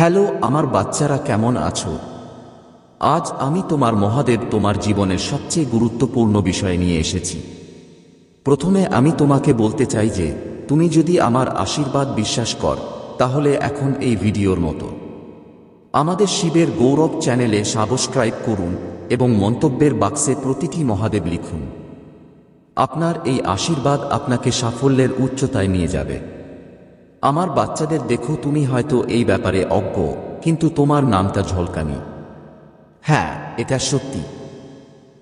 Hello, আমার বাচ্চারা কেমন আছো? আজ আমি তোমার মহাদেব তোমার জীবনের সবচেয়ে গুরুত্বপূর্ণ বিষয় নিয়ে এসেছি। প্রথমে আমি তোমাকে বলতে চাই যে, তুমি যদি আমার আশীর্বাদ বিশ্বাস কর, তাহলে এখন এই ভিডিওর মতো। আমাদের শিবের গৌরব চ্যানেলে সাবস্ক্রাইব করুন এবং মন্তব্যের বাক্সে প্রতিটি মহাদেব লিখুন। আপনার এই আশীর্বাদ আপনাকে সাফল্যের উচ্চতায় নিয়ে যাবে। আমার বাচ্চাদের দেখো তুমি হয়তো এই ব্যাপারে অজ্ঞ, কিন্তু তোমার নামটা ঝলকানি। হ্যাঁ এটা সত্যি।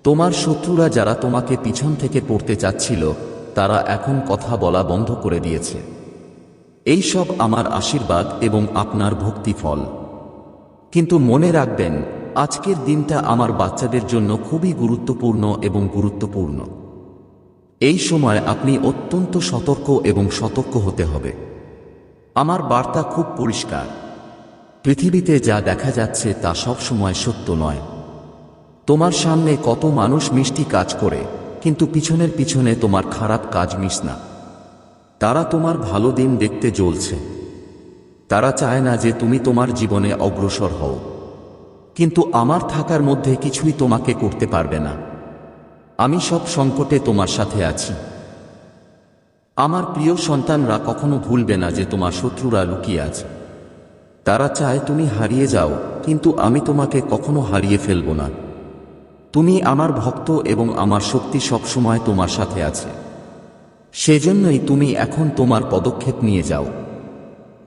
তোমার শত্রুরা যারা তোমাকে পিছন থেকে পড়তে চাচ্ছিল, তারা এখন কথা বলা বন্ধ করে দিয়েছে। এই সব আমার আশীর্বাদ এবং আপনার ভক্তি ফল। কিন্তু মনে রাখবেন, আজকের দিনটা আমার বাচ্চাদের জন্য খুবই গুরুত্বপূর্ণ এবং গুরুত্বপূর্ণ। এই সময় আপনি অত্যন্ত সতর্ক এবং সতর্ক হতে হবে। আমার বার্তা খুব পরিষ্কার। পৃথিবীতে যা দেখা যাচ্ছে তা সবসময় সত্য নয়। তোমার সামনে কত মানুষ মিষ্টি কাজ করে, কিন্তু পিছনের পিছনে তোমার খারাপ কাজ মিস না। তারা তোমার ভালো দিন দেখতে জ্বলছে। তারা চায় না যে তুমি তোমার জীবনে অগ্রসর হও। কিন্তু আমার থাকার মধ্যে কিছুই তোমাকে করতে পারবে না। আমি সব সংকটে তোমার সাথে আছি। আমার প্রিয় সন্তানরা কখনো ভুলবে না যে তোমার শত্রুরা লুকিয়ে আছে। তারা চায় তুমি হারিয়ে যাও, কিন্তু আমি তোমাকে কখনো হারিয়ে ফেলব না। তুমি আমার ভক্ত এবং আমার শক্তি সবসময় তোমার সাথে আছে। সেজন্যই তুমি এখন তোমার পদক্ষেপ নিয়ে যাও।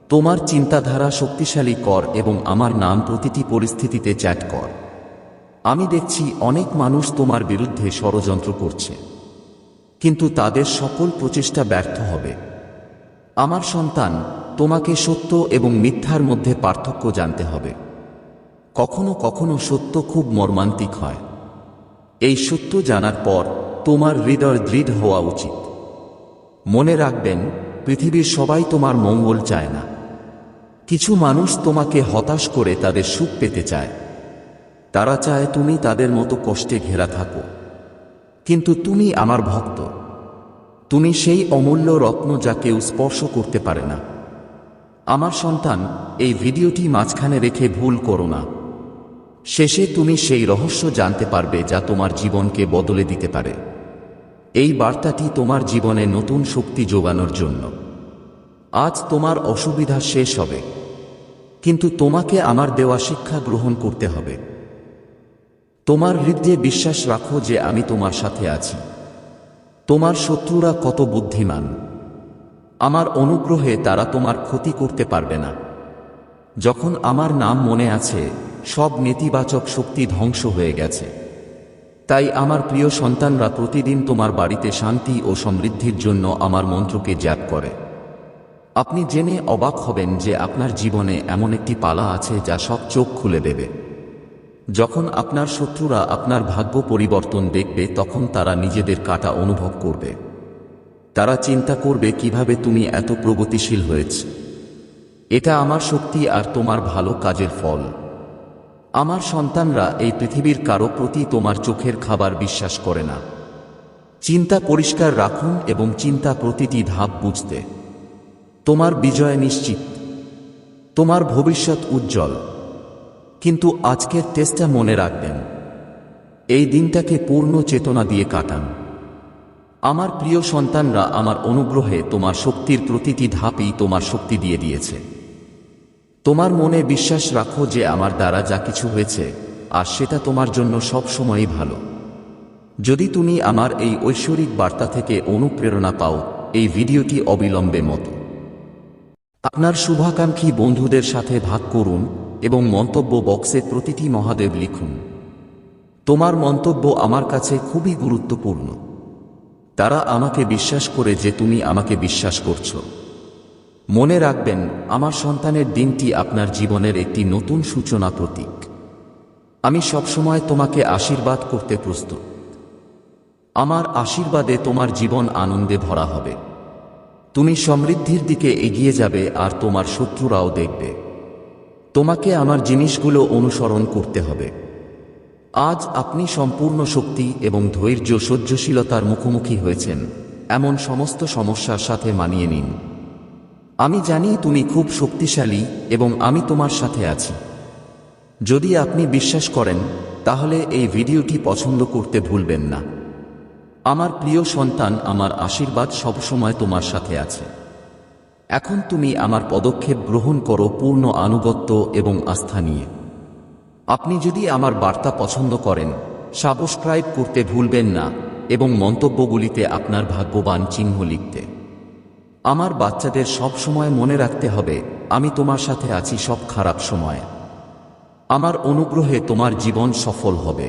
তোমার চিন্তাধারা শক্তিশালী কর এবং আমার নাম প্রতিটি পরিস্থিতিতে চ্যাট কর। আমি দেখছি অনেক মানুষ তোমার বিরুদ্ধে ষড়যন্ত্র করছে। কিন্তু তাদের সকল প্রচেষ্টা ব্যর্থ হবে। আমার সন্তান, তোমাকে সত্য এবং মিথ্যার মধ্যে পার্থক্য জানতে হবে। কখনো কখনো সত্য খুব মর্মান্তিক হয়। এই সত্য জানার পর তোমার হৃদয় দৃঢ় হওয়া উচিত। মনে রাখবেন, পৃথিবীর সবাই তোমার মঙ্গল চায় না। কিছু মানুষ তোমাকে হতাশ করে তাদের সুখ পেতে চায়। তারা চায় তুমি তাদের মতো কষ্টে ঘেরা থাকো। কিন্তু তুমি আমার ভক্ত। তুমি সেই অমূল্য রত্ন যা কেউ স্পর্শ করতে পারে না। আমার সন্তান, এই ভিডিওটি মাঝখানে রেখে ভুল করো না। শেষে তুমি সেই রহস্য জানতে পারবে যা তোমার জীবনকে বদলে দিতে পারে। এই বার্তাটি তোমার জীবনে নতুন শক্তি যোগানোর জন্য। আজ তোমার অসুবিধা শেষ হবে। কিন্তু তোমাকে আমার দেওয়া শিক্ষা গ্রহণ করতে হবে। তোমার হৃদয়ে বিশ্বাস রাখো যে আমি তোমার সাথে আছি। তোমার শত্রুরা কত বুদ্ধিমান। আমার অনুগ্রহে তারা তোমার ক্ষতি করতে পারবে না। যখন আমার নাম মনে আছে, সব নেতিবাচক শক্তি ধ্বংস হয়ে গেছে। তাই আমার প্রিয় সন্তানরা প্রতিদিন তোমার বাড়িতে শান্তি ও সমৃদ্ধির জন্য আমার মন্ত্রকে জ্যাপ করে। আপনি জেনে অবাক হবেন যে আপনার জীবনে এমন একটি পালা আছে যা সব চোখ খুলে দেবে। যখন আপনার শত্রুরা আপনার ভাগ্য পরিবর্তন দেখবে, তখন তারা নিজেদের কাটা অনুভব করবে। তারা চিন্তা করবে, কীভাবে তুমি এত প্রগতিশীল হয়েছ? এটা আমার শক্তি আর তোমার ভালো কাজের ফল। আমার সন্তানরা এই পৃথিবীর কারও প্রতি তোমার চোখের খাবার বিশ্বাস করে না। চিন্তা পরিষ্কার রাখুন এবং চিন্তা প্রতিটি ধাপ বুঝতে। তোমার বিজয় নিশ্চিত। তোমার ভবিষ্যৎ উজ্জ্বল। কিন্তু আজকের টেস্টটা মনে রাখবেন। এই দিনটাকে পূর্ণ চেতনা দিয়ে কাটান। আমার প্রিয় সন্তানরা আমার অনুগ্রহে তোমার শক্তির প্রতিটি ধাপই তোমার শক্তি দিয়ে দিয়েছে। তোমার মনে বিশ্বাস রাখো যে আমার দ্বারা যা কিছু হয়েছে, আর সেটা তোমার জন্য সব সময়ই ভালো। যদি তুমি আমার এই ঐশ্বরিক বার্তা থেকে অনুপ্রেরণা পাও, এই ভিডিওটি অবিলম্বে মতো। আপনার শুভাকাঙ্ক্ষী বন্ধুদের সাথে ভাগ করুন এবং মন্তব্য বক্সে প্রতিটি মহাদেব লিখুন। তোমার মন্তব্য আমার কাছে খুবই গুরুত্বপূর্ণ। তারা আমাকে বিশ্বাস করে যে তুমি আমাকে বিশ্বাস করছ। মনে রাখবেন, আমার সন্তানের দিনটি আপনার জীবনের একটি নতুন সূচনা প্রতীক। আমি সবসময় তোমাকে আশীর্বাদ করতে প্রস্তুত। আমার আশীর্বাদে তোমার জীবন আনন্দে ভরা হবে। তুমি সমৃদ্ধির দিকে এগিয়ে যাবে আর তোমার শত্রুরাও দেখবে। তোমাকে আমার জিনিসগুলো অনুসরণ করতে হবে। আজ আপনি সম্পূর্ণ শক্তি এবং ধৈর্য সহ্যশীলতার মুখোমুখি হয়েছেন। এমন সমস্ত সমস্যার সাথে মানিয়ে নিন। আমি জানি তুমি খুব শক্তিশালী এবং আমি তোমার সাথে আছি। যদি আপনি বিশ্বাস করেন, তাহলে এই ভিডিওটি পছন্দ করতে ভুলবেন না। আমার প্রিয় সন্তান, আমার আশীর্বাদ সবসময় তোমার সাথে আছে। এখন তুমি আমার পদক্ষেপ গ্রহণ করো পূর্ণ আনুগত্য এবং আস্থা নিয়ে। আপনি যদি আমার বার্তা পছন্দ করেন, সাবস্ক্রাইব করতে ভুলবেন না এবং মন্তব্যগুলিতে আপনার ভাগ্যবান চিহ্ন লিখতে। আমার বাচ্চাদের সব সময় মনে রাখতে হবে, আমি তোমার সাথে আছি সব খারাপ সময়ে। আমার অনুগ্রহে তোমার জীবন সফল হবে।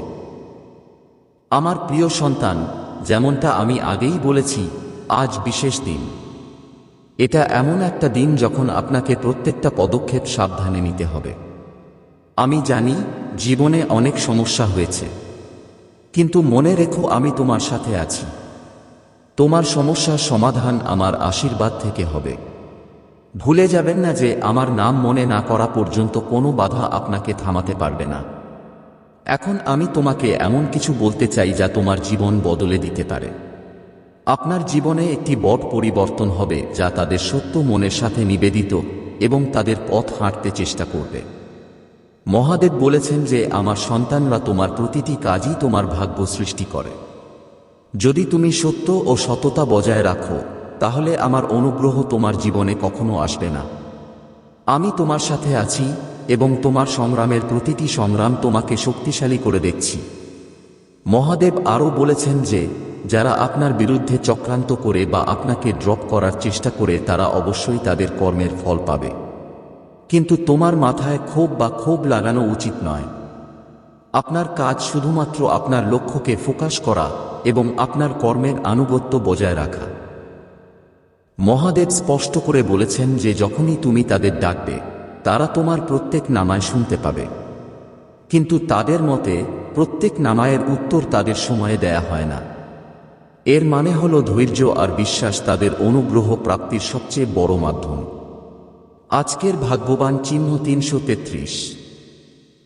আমার প্রিয় সন্তান, যেমনটা আমি আগেই বলেছি, আজ বিশেষ দিন। এটা এমন একটা দিন যখন আপনাকে প্রত্যেকটা পদক্ষেপ সাবধানে নিতে হবে। আমি জানি, জীবনে অনেক সমস্যা হয়েছে। কিন্তু মনে রেখো, আমি তোমার সাথে আছি। তোমার সমস্যার সমাধান আমার আশীর্বাদ থেকে হবে। ভুলে যাবেন না যে, আমার নাম মনে না করা পর্যন্ত কোনো বাধা আপনাকে থামাতে পারবে না। এখন আমি তোমাকে এমন কিছু বলতে চাই যা তোমার জীবন বদলে দিতে পারে। আপনার জীবনে একটি বট পরিবর্তন হবে যা তাদের সত্য মনের সাথে নিবেদিত এবং তাদের পথ হাঁটতে চেষ্টা করবে। মহাদেব বলেছেন যে, আমার সন্তানরা তোমার প্রতিটি কাজই তোমার ভাগ্য সৃষ্টি করে। যদি তুমি সত্য ও সততা বজায় রাখো, তাহলে আমার অনুগ্রহ তোমার জীবনে কখনো আসবে না। আমি তোমার সাথে আছি এবং তোমার সংগ্রামের প্রতিটি সংগ্রাম তোমাকে শক্তিশালী করে দেখছি। মহাদেব আরও বলেছেন যে যারা আপনার বিরুদ্ধে চক্রান্ত করে বা আপনাকে ড্রপ করার চেষ্টা করে, তারা অবশ্যই তাদের কর্মের ফল পাবে। কিন্তু তোমার মাথায় ক্ষোভ বা ক্ষোভ লাগানো উচিত নয়। আপনার কাজ শুধুমাত্র আপনার লক্ষ্যকে ফোকাস করা এবং আপনার কর্মের আনুগত্য বজায় রাখা। মহাদেব স্পষ্ট করে বলেছেন যে, যখনই তুমি তাদের ডাকবে, তারা তোমার প্রত্যেক নামায় শুনতে পাবে। কিন্তু তাদের মতে, প্রত্যেক নামায়ের উত্তর তাদের সময়ে দেয়া হয় না। এর মানে হল ধৈর্য আর বিশ্বাস তাদের অনুগ্রহ প্রাপ্তির সবচেয়ে বড় মাধ্যম। আজকের ভাগ্যবান চিহ্ন তিনশো তেত্রিশ।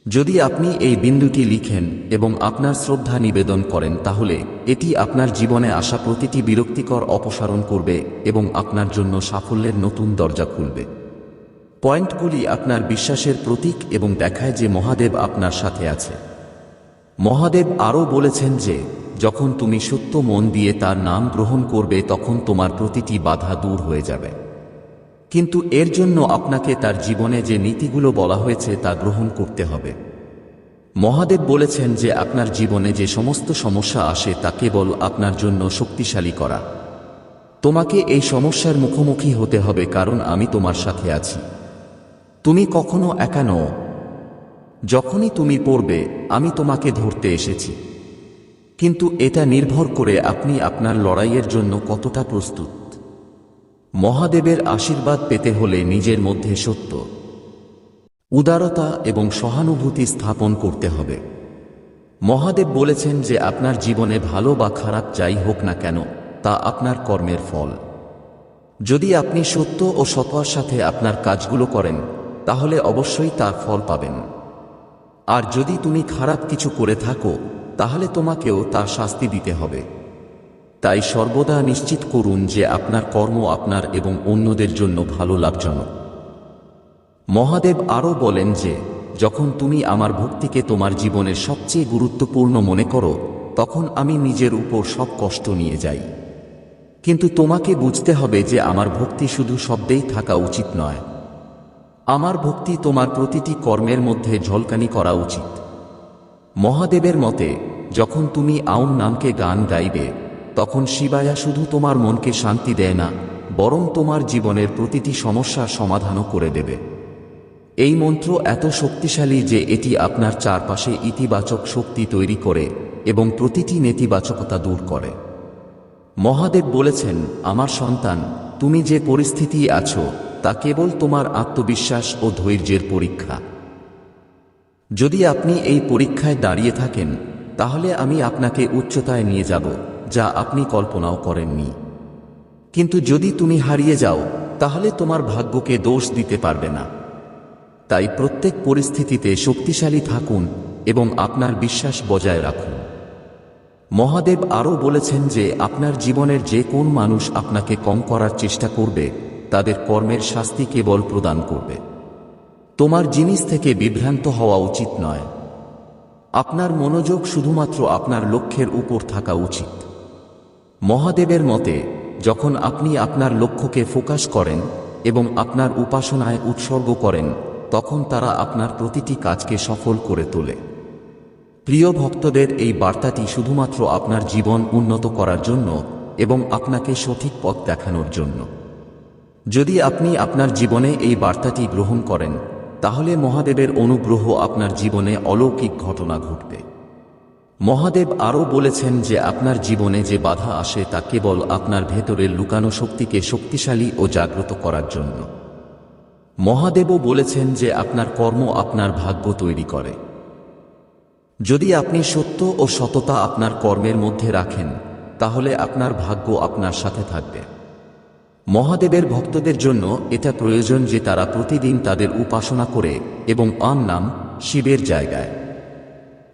যদি আপনি এই বিন্দুটি লিখেন এবং আপনার শ্রদ্ধা নিবেদন করেন, তাহলে এটি আপনার জীবনে আসা প্রতিটি বিরক্তিকর অপসারণ করবে এবং আপনার জন্য সাফল্যের নতুন দরজা খুলবে। পয়েন্টগুলি আপনার বিশ্বাসের প্রতীক এবং দেখায় যে মহাদেব আপনার সাথে আছে। মহাদেব আরও বলেছেন যে যখন তুমি সত্য মন দিয়ে তার নাম গ্রহণ করবে, তখন তোমার প্রতিটি বাধা দূর হয়ে যাবে। কিন্তু এর জন্য আপনাকে তার জীবনে যে নীতিগুলো বলা হয়েছে, তা গ্রহণ করতে হবে। মহাদেব বলেছেন যে, আপনার জীবনে যে সমস্ত সমস্যা আসে, তা কেবল আপনার জন্য শক্তিশালী করা। তোমাকে এই সমস্যার মুখোমুখি হতে হবে, কারণ আমি তোমার সাথে আছি। তুমি কখনো একা নও। যখনই তুমি পড়বে, আমি তোমাকে ধরতে এসেছি। কিন্তু এটা নির্ভর করে আপনি আপনার লড়াইয়ের জন্য কতটা প্রস্তুত। মহাদেবের আশীর্বাদ পেতে হলে নিজের মধ্যে সত্য, উদারতা এবং সহানুভূতি স্থাপন করতে হবে। মহাদেব বলেছেন যে আপনার জীবনে ভালো বা খারাপ যাই হোক না কেন, তা আপনার কর্মের ফল। যদি আপনি সত্য ও সততার সাথে আপনার কাজগুলো করেন, তাহলে অবশ্যই তার ফল পাবেন। আর যদি তুমি খারাপ কিছু করে থাকো তাহলে তোমাকেও তা শাস্তি দিতে হবে। তাই সর্বদা নিশ্চিত করুন যে আপনার কর্ম আপনার এবং অন্যদের জন্য ভালো লাভজনক। মহাদেব আরও বলেন যে, যখন তুমি আমার ভক্তিকে তোমার জীবনের সবচেয়ে গুরুত্বপূর্ণ মনে করো, তখন আমি নিজের উপর সব কষ্ট নিয়ে যাই। কিন্তু তোমাকে বুঝতে হবে যে আমার ভক্তি শুধু শব্দেই থাকা উচিত নয়। আমার ভক্তি তোমার প্রতিটি কর্মের মধ্যে ঝলকানি করা উচিত। মহাদেবের মতে, যখন তুমি আউন নামকে গান গাইবে, তখন শিবায়া শুধু তোমার মনকে শান্তি দেয় না, বরং তোমার জীবনের প্রতিটি সমস্যার সমাধানও করে দেবে। এই মন্ত্র এত শক্তিশালী যে এটি আপনার চারপাশে ইতিবাচক শক্তি তৈরি করে এবং প্রতিটি নেতিবাচকতা দূর করে। মহাদেব বলেছেন, আমার সন্তান, তুমি যে পরিস্থিতি আছো, তা কেবল তোমার আত্মবিশ্বাস ও ধৈর্যের পরীক্ষা। যদি আপনি এই পরীক্ষায় দাঁড়িয়ে থাকেন, তাহলে আমি আপনাকে উচ্চতায় নিয়ে যাব, যা আপনি কল্পনাও করেননি। কিন্তু যদি তুমি হারিয়ে যাও, তাহলে তোমার ভাগ্যকে দোষ দিতে পারবে না। তাই প্রত্যেক পরিস্থিতিতে শক্তিশালী থাকুন এবং আপনার বিশ্বাস বজায় রাখুন। মহাদেব আরও বলেছেন যে আপনার জীবনের যে কোন মানুষ আপনাকে কম করার চেষ্টা করবে, তাদের কর্মের শাস্তি কেবল প্রদান করবে। তোমার জিনিস থেকে বিভ্রান্ত হওয়া উচিত নয়। আপনার মনোযোগ শুধুমাত্র আপনার লক্ষ্যের উপর থাকা উচিত। মহাদেবের মতে, যখন আপনি আপনার লক্ষ্যকে ফোকাস করেন এবং আপনার উপাসনায় উৎসর্গ করেন, তখন তারা আপনার প্রতিটি কাজকে সফল করে তোলে। প্রিয় ভক্তদের, এই বার্তাটি শুধুমাত্র আপনার জীবন উন্নত করার জন্য এবং আপনাকে সঠিক পথ দেখানোর জন্য। যদি আপনি আপনার জীবনে এই বার্তাটি গ্রহণ করেন তাহলে মহাদেবের অনুগ্রহ আপনার জীবনে অলৌকিক ঘটনা ঘটবে। মহাদেব আরও বলেছেন যে আপনার জীবনে যে বাধা আসে তা কেবল আপনার ভেতরের লুকানো শক্তিকে শক্তিশালী ও জাগ্রত করার জন্য। মহাদেবও বলেছেন যে আপনার কর্ম আপনার ভাগ্য তৈরি করে। যদি আপনি সত্য ও সততা আপনার কর্মের মধ্যে রাখেন, তাহলে আপনার ভাগ্য আপনার সাথে থাকবে। মহাদেবের ভক্তদের জন্য এটা প্রয়োজন যে তারা প্রতিদিন তাদের উপাসনা করে এবং আম নাম শিবের জায়গায়।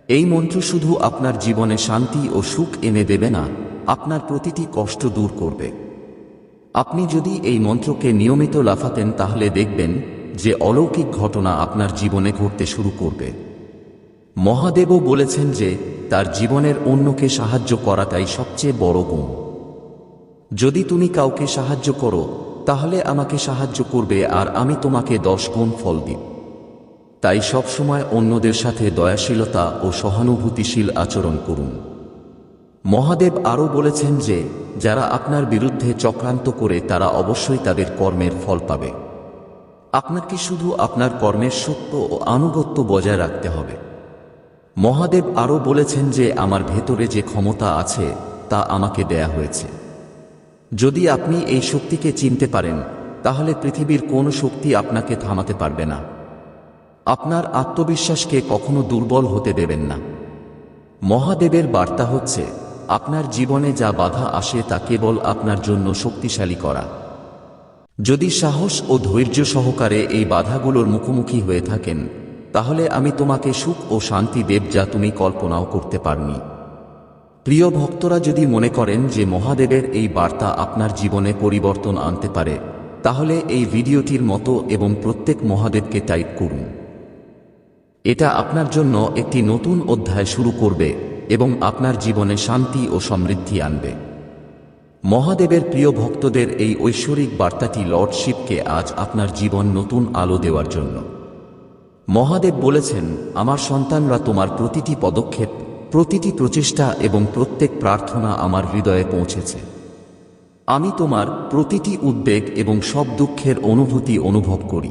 এই মন্ত্র শুধু আপনার জীবনে শান্তি ও সুখ এনে দেবে না, আপনার প্রতিটি কষ্ট দূর করবে। আপনি যদি এই মন্ত্রকে নিয়মিত লাফাতেন তাহলে দেখবেন যে অলৌকিক ঘটনা আপনার জীবনে ঘটতে শুরু করবে। মহাদেবও বলেছেন যে তার জীবনের অন্যকে সাহায্য করাটাই সবচেয়ে বড় গুণ। যদি তুমি কাউকে সাহায্য করো, তাহলে আমাকে সাহায্য করবে আর আমি তোমাকে দশ গুণ ফল দিব। তাই সবসময় অন্যদের সাথে দয়াশীলতা ও সহানুভূতিশীল আচরণ করুন। মহাদেব আরও বলেছেন যে, যারা আপনার বিরুদ্ধে চক্রান্ত করে, তারা অবশ্যই তাদের কর্মের ফল পাবে। আপনাকে শুধু আপনার কর্মের সত্য ও আনুগত্য বজায় রাখতে হবে। মহাদেব আরও বলেছেন যে, আমার ভেতরে যে ক্ষমতা আছে, তা আমাকে দেয়া হয়েছে। যদি আপনি এই শক্তিকে চিনতে পারেন, তাহলে পৃথিবীর কোন শক্তি আপনাকে থামাতে পারবে না। আপনার আত্মবিশ্বাসকে কখনো দুর্বল হতে দেবেন না। মহাদেবের বার্তা হচ্ছে, আপনার জীবনে যা বাধা আসে তা কেবল আপনার জন্য শক্তিশালী করা। যদি সাহস ও ধৈর্য সহকারে এই বাধাগুলোর মুখোমুখি হয়ে থাকেন, তাহলে আমি তোমাকে সুখ ও শান্তি দেব যা তুমি কল্পনাও করতে পারনি। প্রিয় ভক্তরা যদি মনে করেন যে মহাদেবের এই বার্তা আপনার জীবনে পরিবর্তন আনতে পারে, তাহলে এই ভিডিওটির মতো এবং প্রত্যেক মহাদেবকে টাইপ করুন। এটা আপনার জন্য একটি নতুন অধ্যায় শুরু করবে এবং আপনার জীবনে শান্তি ও সমৃদ্ধি আনবে। মহাদেবের প্রিয় ভক্তদের এই ঐশ্বরিক বার্তাটি লর্ডশিপকে আজ আপনার জীবন নতুন আলো দেওয়ার জন্য। মহাদেব বলেছেন, আমার সন্তানরা তোমার প্রতিটি পদক্ষেপ প্রতিটি প্রচেষ্টা এবং প্রত্যেক প্রার্থনা আমার হৃদয়ে পৌঁছেছে। আমি তোমার প্রতিটি উদ্বেগ এবং সব দুঃখের অনুভূতি অনুভব করি।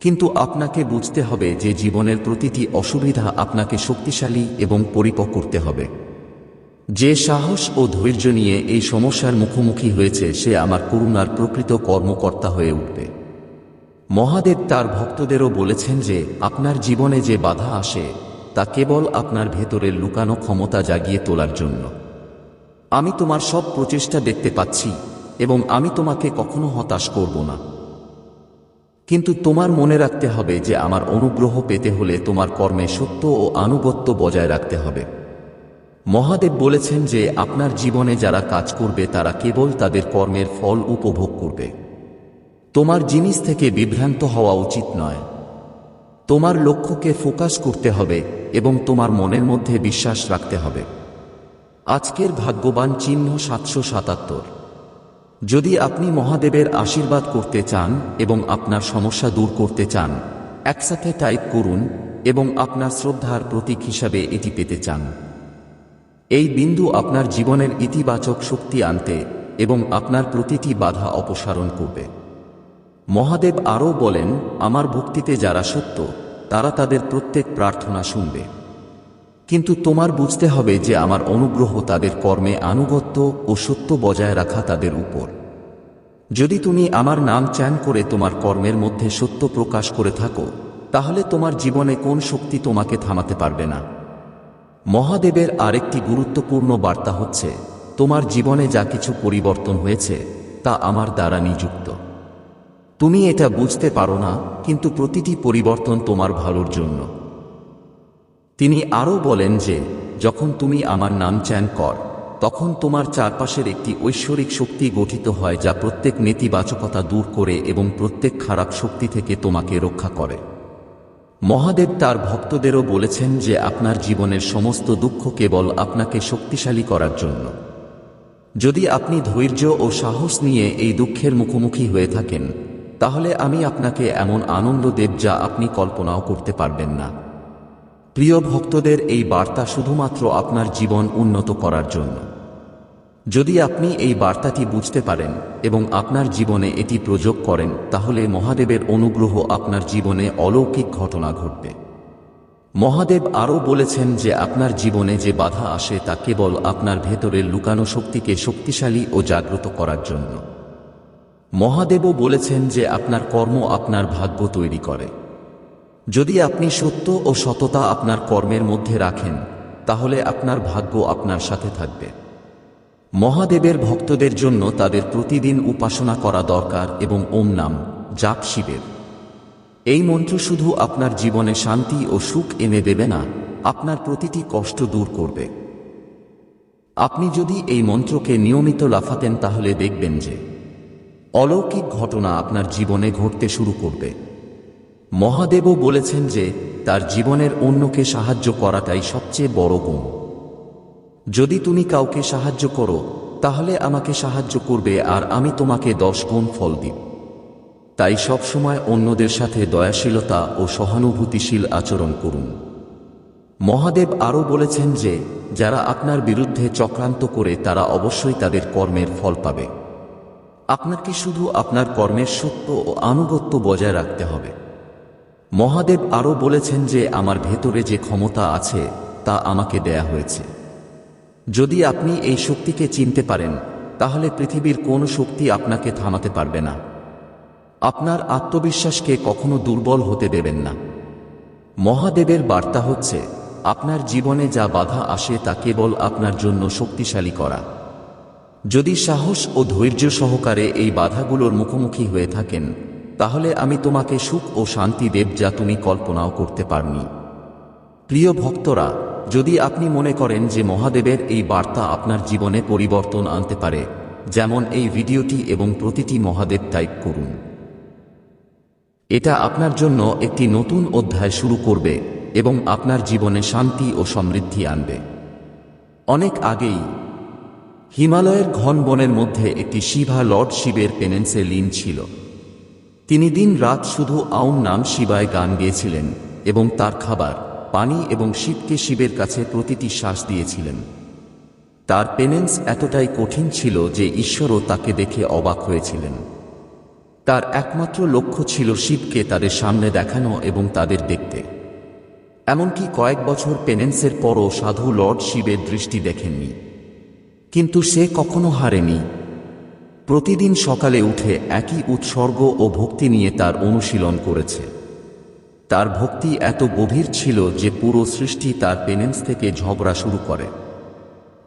কিন্তু আপনাকে বুঝতে হবে যে জীবনের প্রতিটি অসুবিধা আপনাকে শক্তিশালী এবং পরিপক্ব করতে হবে। যে সাহস ও ধৈর্য নিয়ে এই সমস্যার মুখোমুখি হয়েছে, সে আমার করুণার প্রকৃত কর্মকর্তা হয়ে উঠবে। মহাদেব তার ভক্তদেরও বলেছেন যে, আপনার জীবনে যে বাধা আসে তা কেবল আপনার ভেতরের লুকানো ক্ষমতা জাগিয়ে তোলার জন্য। আমি তোমার সব প্রচেষ্টা দেখতে পাচ্ছি এবং আমি তোমাকে কখনো হতাশ করব না। কিন্তু তোমার মনে রাখতে হবে যে আমার অনুগ্রহ পেতে হলে তোমার কর্মে সত্য ও আনুগত্য বজায় রাখতে হবে। মহাদেব বলেছেন যে আপনার জীবনে যারা কাজ করবে, তারা কেবল তাদের কর্মের ফল উপভোগ করবে। তোমার জিনিস থেকে বিভ্রান্ত হওয়া উচিত নয়। তোমার লক্ষ্যকে ফোকাস করতে হবে এবং তোমার মনের মধ্যে বিশ্বাস রাখতে হবে। আজকের ভাগ্যবান চিহ্ন সাতশো সাতাত্তর। যদি আপনি মহাদেবের আশীর্বাদ করতে চান এবং আপনার সমস্যা দূর করতে চান, একসাথে টাইপ করুন এবং আপনার শ্রদ্ধার প্রতীক হিসাবে এটি পেতে চান। এই বিন্দু আপনার জীবনের ইতিবাচক শক্তি আনতে এবং আপনার প্রতিটি বাধা অপসারণ করবে। মহাদেব আরও বলেন, আমার ভক্তিতে যারা সত্য, তারা তাদের প্রত্যেক প্রার্থনা শুনবে। কিন্তু তোমার বুঝতে হবে যে আমার অনুগ্রহ তাদের কর্মে আনুগত্য ও সত্য বজায় রাখা তাদের উপর। যদি তুমি আমার নাম চ্যান করে তোমার কর্মের মধ্যে সত্য প্রকাশ করে থাকো, তাহলে তোমার জীবনে কোন শক্তি তোমাকে থামাতে পারবে না? মহাদেবের আরেকটি গুরুত্বপূর্ণ বার্তা হচ্ছে, তোমার জীবনে যা কিছু পরিবর্তন হয়েছে, তা আমার দ্বারা নিযুক্ত। তুমি এটা বুঝতে পারো না, কিন্তু প্রতিটি পরিবর্তন তোমার ভালোর জন্য। তিনি আরও বলেন যে, যখন তুমি আমার নাম চ্যান কর, তখন তোমার চারপাশের একটি ঐশ্বরিক শক্তি গঠিত হয় যা প্রত্যেক নেতিবাচকতা দূর করে এবং প্রত্যেক খারাপ শক্তি থেকে তোমাকে রক্ষা করে। মহাদেব তার ভক্তদেরও বলেছেন যে, আপনার জীবনের সমস্ত দুঃখ কেবল আপনাকে শক্তিশালী করার জন্য। যদি আপনি ধৈর্য ও সাহস নিয়ে এই দুঃখের মুখোমুখি হয়ে থাকেন তাহলে আমি আপনাকে এমন আনন্দ দেব যা আপনি কল্পনাও করতে পারবেন না। প্রিয় ভক্তদের, এই বার্তা শুধুমাত্র আপনার জীবন উন্নত করার জন্য। যদি আপনি এই বার্তাটি বুঝতে পারেন এবং আপনার জীবনে এটি প্রয়োগ করেন, তাহলে মহাদেবের অনুগ্রহ আপনার জীবনে অলৌকিক ঘটনা ঘটবে। মহাদেব আরও বলেছেন যে আপনার জীবনে যে বাধা আসে তা কেবল আপনার ভেতরের লুকানো শক্তিকে শক্তিশালী ও জাগ্রত করার জন্য। মহাদেবও বলেছেন যে আপনার কর্ম আপনার ভাগ্য তৈরি করে। যদি আপনি সত্য ও সততা আপনার কর্মের মধ্যে রাখেন, তাহলে আপনার ভাগ্য আপনার সাথে থাকবে। মহাদেবের ভক্তদের জন্য তাদের প্রতিদিন উপাসনা করা দরকার এবং ওম নাম, জাপ শিবের। এই মন্ত্র শুধু আপনার জীবনে শান্তি ও সুখ এনে দেবে না, আপনার প্রতিটি কষ্ট দূর করবে। আপনি যদি এই মন্ত্রকে নিয়মিত লাফাতেন তাহলে দেখবেন যে অলৌকিক ঘটনা আপনার জীবনে ঘটতে শুরু করবে। মহাদেবও বলেছেন যে, তার জীবনের অন্যকে সাহায্য করাটাই সবচেয়ে বড় গুণ। যদি তুমি কাউকে সাহায্য করো, তাহলে আমাকে সাহায্য করবে আর আমি তোমাকে দশ গুণ ফল দিব। তাই সবসময় অন্যদের সাথে দয়াশীলতা ও সহানুভূতিশীল আচরণ করুন। মহাদেব আরও বলেছেন যে, যারা আপনার বিরুদ্ধে চক্রান্ত করে তারা অবশ্যই তাদের কর্মের ফল পাবে। আপনাকে শুধু আপনার কর্মের সত্য ও আনুগত্য বজায় রাখতে হবে। মহাদেব আরও বলেছেন যে আমার ভেতরে যে ক্ষমতা আছে, তা আমাকে দেয়া হয়েছে। যদি আপনি এই শক্তিকে চিনতে পারেন, তাহলে পৃথিবীর কোনো শক্তি আপনাকে থামাতে পারবে না। আপনার আত্মবিশ্বাসকে কখনো দুর্বল হতে দেবেন না। মহাদেবের বার্তা হচ্ছে, আপনার জীবনে যা বাধা আসে, তা কেবল আপনার জন্য শক্তিশালী করা। যদি সাহস ও ধৈর্য সহকারে এই বাধাগুলোর মুখোমুখি হয়ে থাকেন, তাহলে আমি তোমাকে সুখ ও শান্তি দেব যা তুমি কল্পনাও করতে পারনি। প্রিয় ভক্তরা, যদি আপনি মনে করেন যে মহাদেবের এই বার্তা আপনার জীবনে পরিবর্তন আনতে পারে, যেমন এই ভিডিওটি এবং প্রতিটি মহাদেব টাইপ করুন। এটা আপনার জন্য একটি নতুন অধ্যায় শুরু করবে এবং আপনার জীবনে শান্তি ও সমৃদ্ধি আনবে। অনেক আগেই হিমালয়ের ঘন বনের মধ্যে একটি শিভা লর্ড শিবের পেনেন্সে লীন ছিল। তিনি দিন রাত শুধু আউম নাম শিবায় গান গেয়েছিলেন এবং তার খাবার, পানি এবং শিবকে শিবের কাছে প্রতিটি শ্বাস দিয়েছিলেন। তার পেনেন্স এতটাই কঠিন ছিল যে ঈশ্বরও তাকে দেখে অবাক হয়েছিলেন। তার একমাত্র লক্ষ্য ছিল শিবকে তাদের সামনে দেখানো এবং তাদের দেখতে। এমনকি কয়েক বছর পেনেন্সের পরও সাধু লর্ড শিবের দৃষ্টি দেখেননি। কিন্তু সে কখনো হারেনি। প্রতিদিন সকালে উঠে একই উৎসর্গ ও ভক্তি নিয়ে তার অনুশীলন করেছে। তার ভক্তি এত গভীর ছিল যে পুরো সৃষ্টি তার পেনেন্স থেকে ঝগড়া শুরু করে।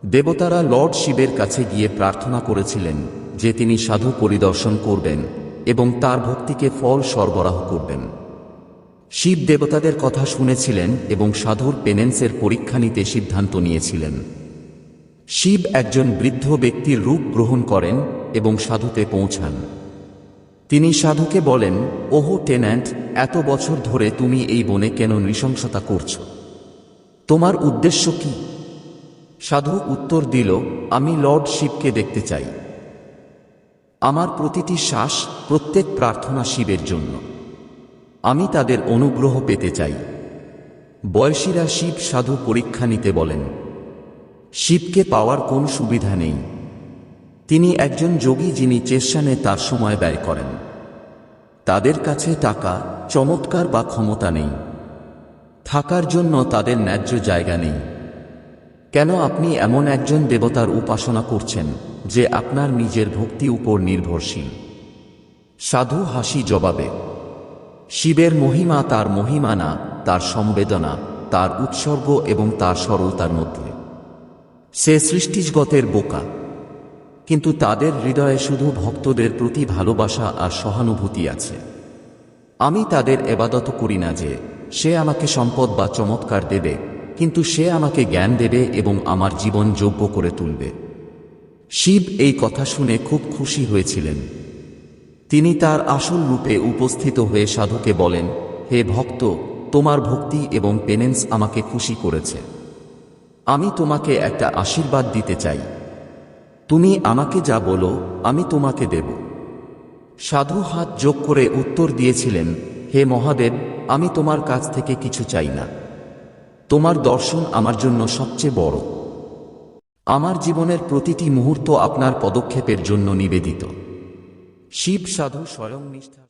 দেবতারা লর্ড শিবের কাছে গিয়ে প্রার্থনা করেছিলেন যে তিনি সাধু পরিদর্শন করবেন এবং তার ভক্তিকে ফল সরবরাহ করবেন। শিব দেবতাদের কথা শুনেছিলেন এবং সাধুর পেনেন্সের পরীক্ষা নিতে সিদ্ধান্ত নিয়েছিলেন। শিব একজন বৃদ্ধ ব্যক্তির রূপ গ্রহণ করেন এবং সাধুতে পৌঁছান। তিনি সাধুকে বলেন, ওহো টেন্যান্ট এত বছর ধরে তুমি এই বনে কেন নৃশংসতা করছ? তোমার উদ্দেশ্য কি? সাধু উত্তর দিল, আমি লর্ড শিবকে দেখতে চাই। আমার প্রতিটি শ্বাস প্রত্যেক প্রার্থনা শিবের জন্য। আমি তাদের অনুগ্রহ পেতে চাই। বয়সীরা শিব সাধু পরীক্ষা নিতে বলেন। শিবকে পাওয়ার কোন সুবিধা নেই। তিনি একজন যোগী যিনি চেষ্টানে তার সময় ব্যয় করেন। তাদের কাছে টাকা চমৎকার বা ক্ষমতা নেই। থাকার জন্য তাদের ন্যায্য জায়গা নেই। কেন আপনি এমন একজন দেবতার উপাসনা করছেন যে আপনার নিজের ভক্তি উপর নির্ভরশীল? সাধু হাসি জবাবে, শিবের মহিমা তার মহিমা না তার সংবেদনা তার উৎসর্গ এবং তার সরলতার মধ্যে। সে সৃষ্টিজগতের বোকা। কিন্তু তাদের হৃদয়ে শুধু ভক্তদের প্রতি ভালোবাসা আর সহানুভূতি আছে। আমি তাদের এবাদত করি না যে, সে আমাকে সম্পদ বা চমৎকার দেবে, কিন্তু সে আমাকে জ্ঞান দেবে এবং আমার জীবন যোগ্য করে তুলবে। শিব এই কথা শুনে খুব খুশি হয়েছিলেন। তিনি তার আসল রূপে উপস্থিত হয়ে সাধুকে বলেন, হে ভক্ত, তোমার ভক্তি এবং পেনেন্স আমাকে খুশি করেছে। আমি তোমাকে একটা আশীর্বাদ দিতে চাই। তুমি আমাকে যা বলো, আমি তোমাকে দেব। সাধু হাত যোগ করে উত্তর দিয়েছিলেন, হে মহাদেব, আমি তোমার কাছ থেকে কিছু চাই না। তোমার দর্শন আমার জন্য সবচেয়ে বড়। আমার জীবনের প্রতিটি মুহূর্ত আপনার পদক্ষেপের জন্য নিবেদিত। শিব সাধু স্বয়ং নিষ্ঠা